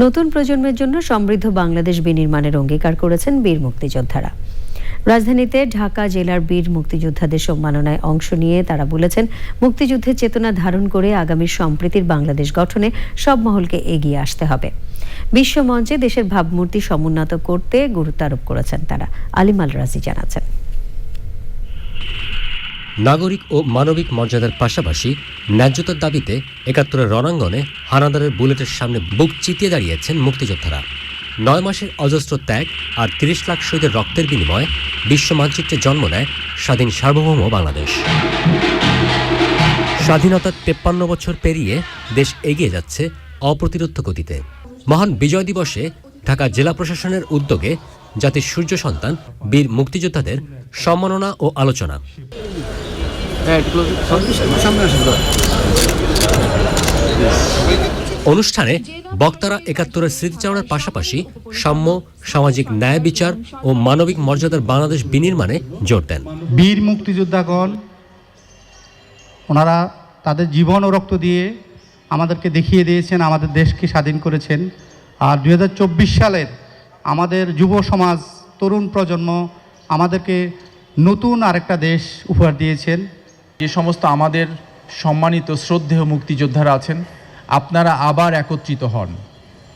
নতুন প্রজন্মের জন্য সমৃদ্ধ বাংলাদেশ বিনির্মাণের অঙ্গীকার করেছেন বীর মুক্তিযোদ্ধারা। রাজধানীতে ঢাকা জেলার বীর মুক্তিযোদ্ধাদের সম্মাননায় অংশ নিয়ে তারা বলেছেন, মুক্তিযুদ্ধের চেতনা ধারণ করে আগামী সম্প্রীতির বাংলাদেশ গঠনে সব মহলকে এগিয়ে আসতে হবে। বিশ্ব মঞ্চে দেশের ভাবমূর্তি সমুন্নত করতে গুরুত্ব আরোপ করেছেন তারা আলিমাল রাজি জানাচ্ছেন। নাগরিক ও মানবিক মর্যাদার পাশাপাশি ন্যায্যতার দাবিতে একাত্তরের রণাঙ্গনে হানাদারের বুলেটের সামনে বুক চিতিয়ে দাঁড়িয়েছেন মুক্তিযোদ্ধারা। নয় মাসের অজস্র ত্যাগ আর তিরিশ লাখ শহীদের রক্তের বিনিময়ে বিশ্ব মানচিত্রে জন্ম নেয় স্বাধীন সার্বভৌম বাংলাদেশ। স্বাধীনতার তেপ্পান্ন বছর পেরিয়ে দেশ এগিয়ে যাচ্ছে অপ্রতিরোধ গতিতে। মহান বিজয় দিবসে ঢাকা জেলা প্রশাসনের উদ্যোগে জাতির সূর্য সন্তান, বীর মুক্তিযোদ্ধাদের সম্মাননা ও আলোচনা। অনুষ্ঠানে বক্তারা একাত্তরের স্মৃতিচারণার পাশাপাশি সাম্য সামাজিক ন্যায় বিচার ও মানবিক মর্যাদার বাংলাদেশ বিনির্মাণে জোর দেন। বীর মুক্তিযোদ্ধাগণ ওনারা তাদের জীবন ও রক্ত দিয়ে আমাদেরকে দেখিয়ে দিয়েছেন আমাদের দেশকে স্বাধীন করেছেন। আর দুই হাজার চব্বিশ সালের আমাদের যুব সমাজ তরুণ প্রজন্ম আমাদেরকে নতুন আরেকটা দেশ উপহার দিয়েছেন। যে সমস্ত আমাদের সম্মানিত শ্রদ্ধেয় মুক্তিযোদ্ধারা আছেন আপনারা আবার একত্রিত হন।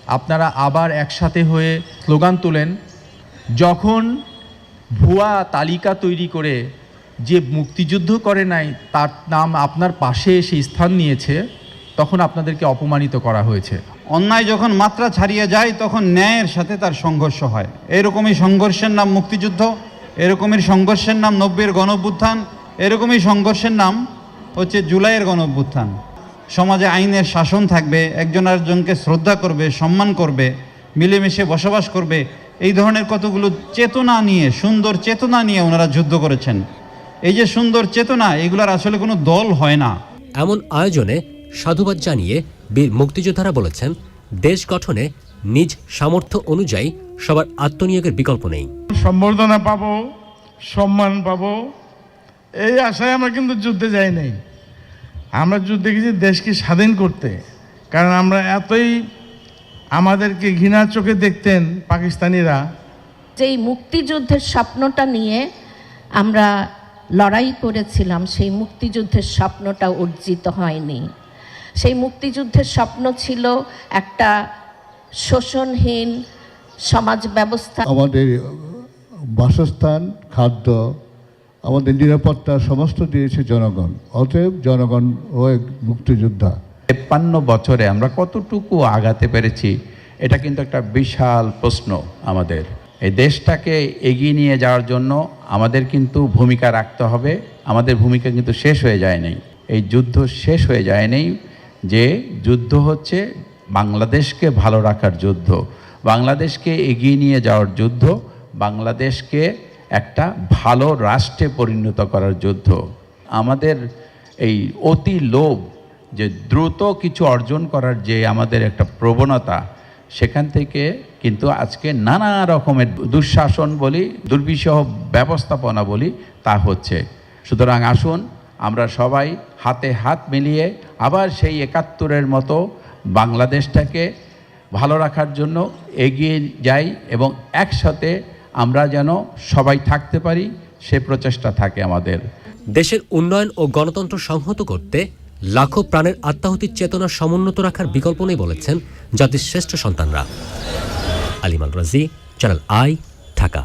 আপনারা আবার একসাথে হয়ে স্লোগান তোলেন যখন ভুয়া তালিকা তৈরি করে যে মুক্তিযুদ্ধ করে নাই তার নাম আপনার পাশে এসে স্থান নিয়েছে তখন আপনাদেরকে অপমানিত করা হয়েছে। অন্যায় যখন মাত্রা ছাড়িয়ে যায় তখন ন্যায়ের সাথে তার সংঘর্ষ হয়। এরকমই সংঘর্ষের নাম মুক্তিযুদ্ধ। এরকমের সংঘর্ষের নাম নব্বের গণঅভ্যুত্থান এরকমই সংঘর্ষের নাম হচ্ছে জুলাইয়ের গণঅভ্যুত্থান সমাজে আইনের শাসন থাকবে, একজন আরেকজনকে শ্রদ্ধা করবে, সম্মান করবে, মিলেমিশে বসবাস করবে, এই ধরনের কতগুলো চেতনা নিয়ে, সুন্দর চেতনা নিয়ে ওনারা যুদ্ধ করেছেন। এই যে সুন্দর চেতনা, এগুলার আসলে কোনো দল হয় না। এমন আয়োজনে সাধুবাদ জানিয়ে বীর মুক্তিযোদ্ধারা বলেছেন, দেশ গঠনে নিজ সামর্থ্য অনুযায়ী সবার আত্মনিয়োগের বিকল্প নেই। সম্বর্ধনা পাবো সম্মান পাব। এই আশায় আমরা কিন্তু যুদ্ধে যাই নাই। আমরা যুদ্ধে গেছি দেশকে স্বাধীন করতে। কারণ আমরা এতই আমাদেরকে ঘৃণার চোখে দেখতেন পাকিস্তানিরা। যেই মুক্তিযুদ্ধের স্বপ্নটা নিয়ে আমরা লড়াই করেছিলাম সেই মুক্তিযুদ্ধের স্বপ্নটা অর্জিত হয়নি। সেই মুক্তিযুদ্ধের স্বপ্ন ছিল একটা শোষণহীন সমাজ ব্যবস্থা। আমাদের বাসস্থান, খাদ্য, আমাদের নিরাপত্তা সমস্ত দিয়েছে জনগণ। অতএব জনগণ ও এক মুক্তিযোদ্ধা। তেপ্পান্ন বছরে আমরা কতটুকু আগাতে পেরেছি, এটা কিন্তু একটা বিশাল প্রশ্ন আমাদের। এই দেশটাকে এগিয়ে নিয়ে যাওয়ার জন্য আমাদের কিন্তু ভূমিকা রাখতে হবে। আমাদের ভূমিকা কিন্তু শেষ হয়ে যায় নাই। এই যুদ্ধ শেষ হয়ে যায় নাই যে যুদ্ধ হচ্ছে বাংলাদেশকে ভালো রাখার যুদ্ধ, বাংলাদেশকে এগিয়ে নিয়ে যাওয়ার যুদ্ধ বাংলাদেশকে একটা ভালো রাষ্ট্রে পরিণত করার যুদ্ধ। আমাদের এই অতি লোভ, যে দ্রুত কিছু অর্জন করার যে আমাদের একটা প্রবণতা, সেখান থেকে কিন্তু আজকে নানা রকমের দুঃশাসন বলি, দুর্বিষহ ব্যবস্থাপনা বলি, তা হচ্ছে। সুতরাং আসুন, আমরা সবাই হাতে হাত মিলিয়ে আবার সেই একাত্তরের মতো বাংলাদেশটাকে ভালো রাখার জন্য এগিয়ে যাই এবং একসাথে আমরা যেন সবাই থাকতে পারি, সে প্রচেষ্টা থাকে আমাদের। দেশের উন্নয়ন ও গণতন্ত্র সংহত করতে লাখো প্রাণের আত্মাহুতির চেতনা সমুন্নত রাখার বিকল্প নেই বলেছেন জাতির শ্রেষ্ঠ সন্তানরা। আলিমাল রাজি, চ্যানেল আই, ঢাকা।